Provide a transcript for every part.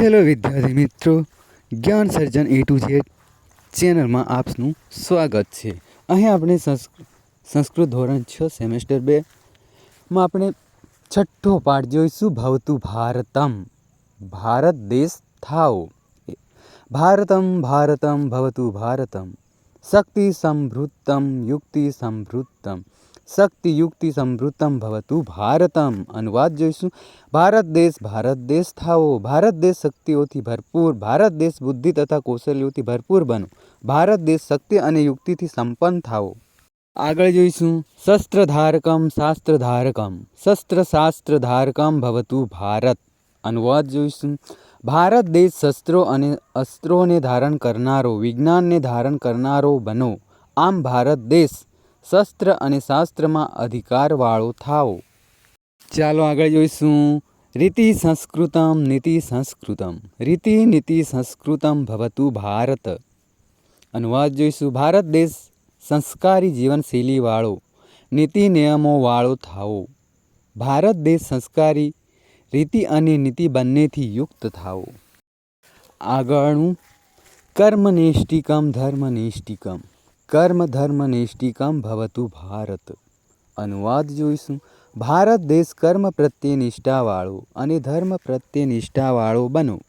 Hello વિદ્યાર્થી મિત્રો, જ્ઞાન સર્જન એ ટુ ઝેડ ચેનલમાં આપનું સ્વાગત છે. અહીં આપણે સંસ્ક સંસ્કૃત ધોરણ છ સેમેસ્ટર બેમાં આપણે છઠ્ઠો પાઠ જોઈશું, ભવતું ભારતમ. ભારત દેશ થાઓ. ભારતમ ભારતમ, ભવતું ભારતમ. શક્તિ સમૃદ્ધમ, યુક્તિ સમૃદ્ધમ. શક્તિ યુક્તિ સમૃદ્ધમ ભવતું ભારતમ અનુવાદ જોઈશું ભારત દેશ ભારત દેશ થાઓ ભારત દેશ શક્તિઓથી ભરપૂર ભારત દેશ બુદ્ધિ તથા કૌશલ્યોથી ભરપૂર બનો ભારત દેશ શક્તિ અને યુક્તિથી સંપન્ન થાઓ આગળ જોઈશું શસ્ત્ર ધારકમ શાસ્ત્ર ધારકમ શસ્ત્ર શાસ્ત્ર ધારકમ ભવતું ભારત અનુવાદ જોઈશું ભારત દેશ શસ્ત્રો અને અસ્ત્રોને ધારણ કરનારો વિજ્ઞાનને ધારણ કરનારો બનો આમ ભારત દેશ શસ્ત્ર અને શાસ્ત્રમાં અધિકારવાળો થાઓ ચાલો આગળ જોઈશું. રીતિ સંસ્કૃતમ, નીતિ સંસ્કૃતમ. રીતિ, નીતિ સંસ્કૃતમ ભવતું ભારત. અનુવાદ જોઈશું. ભારત દેશ સંસ્કારી જીવનશૈલીવાળો, નીતિ નિયમોવાળો થાઓ ભારત દેશ સંસ્કારી રીતિ અને નીતિ બંનેથી યુક્ત થાઓ આગળનું કર્મનિષ્ઠિકમ, ધર્મનિષ્ઠિકમ. કર્મ ધર્મનિષ્ઠિકમ ભવતું ભારત. અનુવાદ જોઈશું. ભારત દેશ કર્મ પ્રત્યે નિષ્ઠાવાળો અને ધર્મ પ્રત્યે નિષ્ઠાવાળો બનો.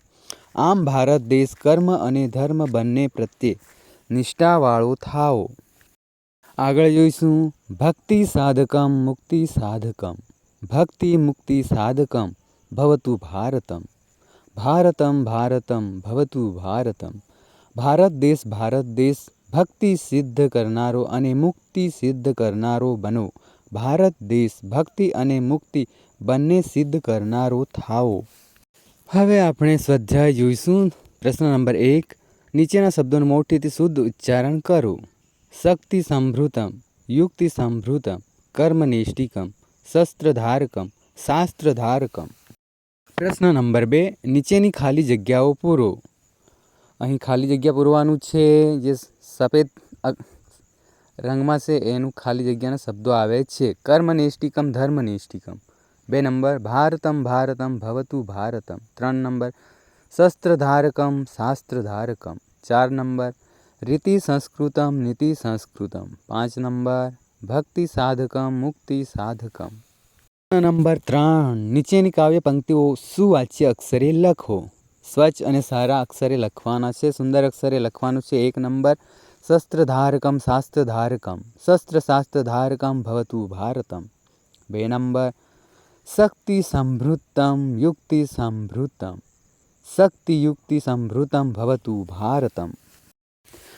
આમ ભારત દેશ કર્મ અને ધર્મ બંને પ્રત્યે નિષ્ઠાવાળો થાઓ. આગળ જોઈશું. ભક્તિ સાધકમ, મુક્તિ સાધકમ. ભક્તિ, મુક્તિ સાધકમ ભવતું ભારતમ. ભારતમ ભારતમ ભવતું ભારતમ. ભારત દેશ ભારત દેશ ભક્તિ સિદ્ધ કરનારો અને મુક્તિ સિદ્ધ કરનારો બનો. ભારત દેશ ભક્તિ અને મુક્તિ બંને સિદ્ધ કરનારો થાઓ. હવે આપણે સ્વાધ્યાય જોઈશું. પ્રશ્ન નંબર એક, નીચેના શબ્દોનું મોટેથી શુદ્ધ ઉચ્ચારણ કરો. શક્તિ સંભૃતમ, યુક્તિ સંભૃતમ, કર્મનિષ્ઠિકમ, શસ્ત્રધારકમ, શાસ્ત્રધારકમ. પ્રશ્ન નંબર બે, નીચેની ખાલી જગ્યાઓ પૂરો. અહીં ખાલી જગ્યા પૂરવાનું છે, જે સફેદ રંગમાં છે, એનું ખાલી જગ્યાના શબ્દો આવે છે. કર્મનિષ્ઠિકમ ધર્મનિષ્ઠિકમ બે નંબર, ભારતમ ભારતમ, ભવતું ભારતમ. ત્રણ નંબર, શસ્ત્રધારકમ, શાસ્ત્રધારકમ. ચાર નંબર, રીતિ સંસ્કૃતમ, નીતિ સંસ્કૃતમ. પાંચ નંબર, ભક્તિ સાધકમ, મુક્તિ સાધકમ. નંબર, ત્રણ. નીચેની કાવ્ય પંક્તિઓ સુવાચ્ય અક્ષરે લખો. સ્વચ્છ અને સારા અક્ષરે લખવાના છે, સુંદર અક્ષરે લખવાનું છે. એક નંબર, શસ્ત્રધારકમ શાસ્ત્રધારકમ શસ્ત્ર શાસ્ત્રધારકમ ભવતું ભારતમ. બે નંબર, શક્તિ સંભૃતમ યુક્તિ સંભૃતમ શક્તિ યુક્તિ સંભૃતમ ભવતું ભારતમ.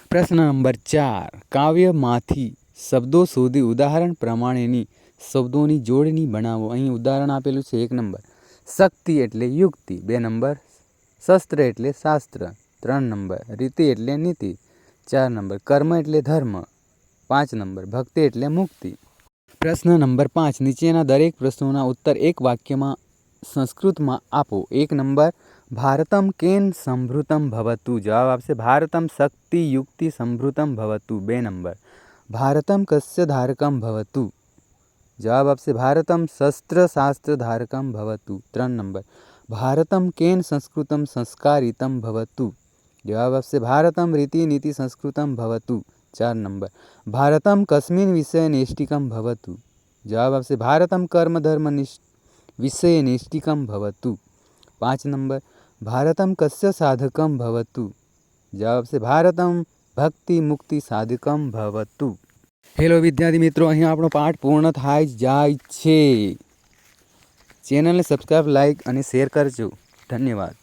પ્રશ્ન નંબર ચાર, કાવ્યમાંથી શબ્દો શોધી ઉદાહરણ પ્રમાણેની શબ્દોની જોડણી બનાવો. અહીં ઉદાહરણ આપેલું છે એક નંબર, શક્તિ એટલે યુક્તિ. બે નંબર શસ્ત્ર એટલે શાસ્ત્ર, ત્રણ નંબર રીતિ એટલે નીતિ, ચાર નંબર કર્મ એટલે ધર્મ, પાંચ નંબર ભક્તિ એટલે મુક્તિ. પ્રશ્ન નંબર પાંચ, નીચેના દરેક પ્રશ્નોના ઉત્તર એક વાક્યમાં સંસ્કૃતમાં આપો. એક નંબર, ભારતમ કેન સંભૃતમ ભવતું? જવાબ આપશે ભારતમ શક્તિ યુક્તિ સંભૃતમ ભવતું. બે નંબર, ભારતમ કસ્ય ધારકમ ભવતું? જવાબ આપશે ભારતમ શસ્ત્ર શાસ્ત્ર ધારકમ ભવતું ત્રણ નંબર ભારતમ કેન સંસ્કૃતમ સંસ્કારિતમ ભવતું જવાબ આપશે ભારતમ રીતિ નીતિ સંસ્કૃતમ ભવતું ચાર નંબર ભારતમ કસ્મિન વિષય નિષ્ઠિકમ ભવતું જવાબ આપશે ભારતમ કર્મ ધર્મ નિષ్ વિષય નિષ્ઠિકમ ભવતું પાંચ નંબર ભારતમ કસ્ય સાધકમ ભવતું જવાબ આપશે ભારતમ ભક્તિ મુક્તિ સાધકમ ભવતું હેલો વિદ્યાર્થી મિત્રો અહીં આપણો પાઠ પૂર્ણ થાય જાય છે. ચેનલને સબસ્ક્રાઈબ લાઈક અને શેર કરજો. ધન્યવાદ.